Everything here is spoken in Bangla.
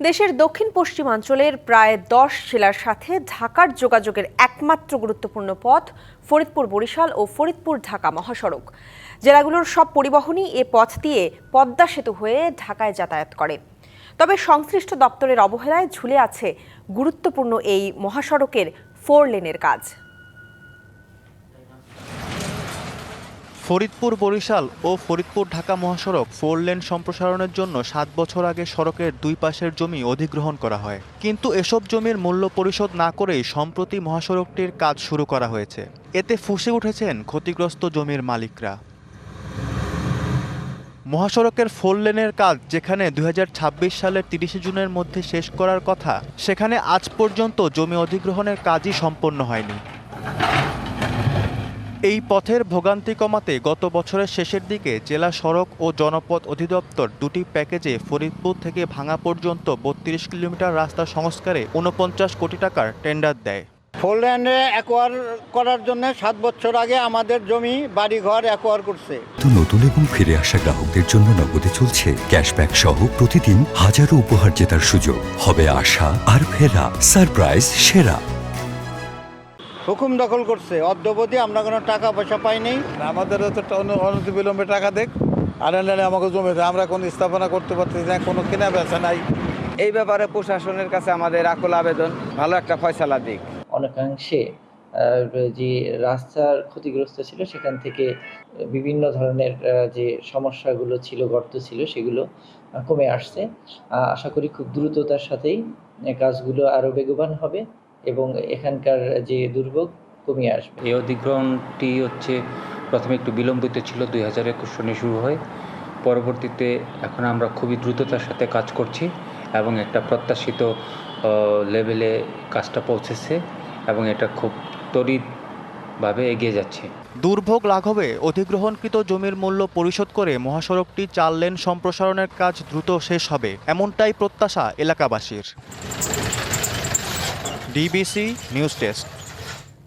দেশের দক্ষিণ পশ্চিমাঞ্চলের প্রায় দশ জেলার সাথে ঢাকার যোগাযোগের একমাত্র গুরুত্বপূর্ণ পথ ফরিদপুর, বরিশাল ও ফরিদপুর, ঢাকা মহাসড়ক। জেলাগুলোর সব পরিবহনই এ পথ দিয়ে পদ্মা সেতু হয়ে ঢাকায় যাতায়াত করে। তবে সংশ্লিষ্ট দপ্তরের অবহেলায় ঝুলে আছে গুরুত্বপূর্ণ এই মহাসড়কের ফোর লেনের কাজ। ফরিদপুর বরিশাল ও ফরিদপুর ঢাকা মহাসড়ক ফোর লেন সম্প্রসারণের জন্য সাত বছর আগে সড়কের দুই পাশের জমি অধিগ্রহণ করা হয়। কিন্তু এসব জমির মূল্য পরিশোধ না করেই সম্প্রতি মহাসড়কটির কাজ শুরু করা হয়েছে। এতে ফুসে উঠেছেন ক্ষতিগ্রস্ত জমির মালিকরা। মহাসড়কের ফোর লেনের কাজ যেখানে দু হাজার ছাব্বিশ সালের তিরিশে জুনের মধ্যে শেষ করার কথা, সেখানে আজ পর্যন্ত জমি অধিগ্রহণের কাজই সম্পন্ন হয়নি। এই পথের ভোগান্তি কমাতে গত বছরের শেষের দিকে জেলা সড়ক ও জনপথ অধিদপ্তর দুটি প্যাকেজে ফরিদপুর থেকে ভাঙা পর্যন্ত বত্রিশ কিলোমিটার রাস্তা সংস্কারে উনপঞ্চাশ কোটি টাকার টেন্ডার দেয়। ফোলল্যান্ডে অ্যাকোয়ার করার জন্য সাত বছর আগে আমাদের জমি বাড়িঘর অ্যাকোয়ার করছে। তো নতুন এবং ফিরে আসা গ্রাহকদের জন্য নগদে চলছে ক্যাশব্যাক সহ প্রতিদিন হাজারো উপহার জেতার সুযোগ। হবে আশা আর ফেরা সারপ্রাইজ সেরা। হুকুম দখল করছে। অদ্যবধি আমরা কোনো টাকা পয়সা পাইনি আমাদেরও তো একটা অনতি বিলম্বে টাকা দেখ। আর নাহলে আমাকে জমি দেয়। আমরা কোনো স্থাপনা করতে পারতেছি না কোনো কেনা বেচা নাই। এই ব্যাপারে প্রশাসনের কাছে আমাদের আকুল আবেদন। ভালো একটা ফয়সালা দিক। অনেকাংশে যে রাস্তার ক্ষতিগ্রস্ত ছিল সেখান থেকে বিভিন্ন ধরনের যে সমস্যাগুলো ছিল গর্ত ছিল সেগুলো কমে আসছে। আশা করি খুব দ্রুততার সাথেই কাজগুলো আরও বেগবান হবে। এবং এখানকার যে দুর্ভোগ কমিয়ে আসবে। এই অধিগ্রহণটি হচ্ছে প্রথমে একটু বিলম্বিত ছিল দুই হাজার একুশ সনে শুরু হয়। পরবর্তীতে এখন আমরা খুবই দ্রুততার সাথে কাজ করছি এবং একটা প্রত্যাশিত লেভেলে কাজটা পৌঁছেছে এবং এটা খুব তড়িৎভাবে এগিয়ে যাচ্ছে। দুর্ভোগ লাঘবে অধিগ্রহণকৃত জমির মূল্য পরিশোধ করে মহাসড়কটি চার লেন সম্প্রসারণের কাজ দ্রুত শেষ হবে এমনটাই প্রত্যাশা এলাকাবাসীর। DBC news desk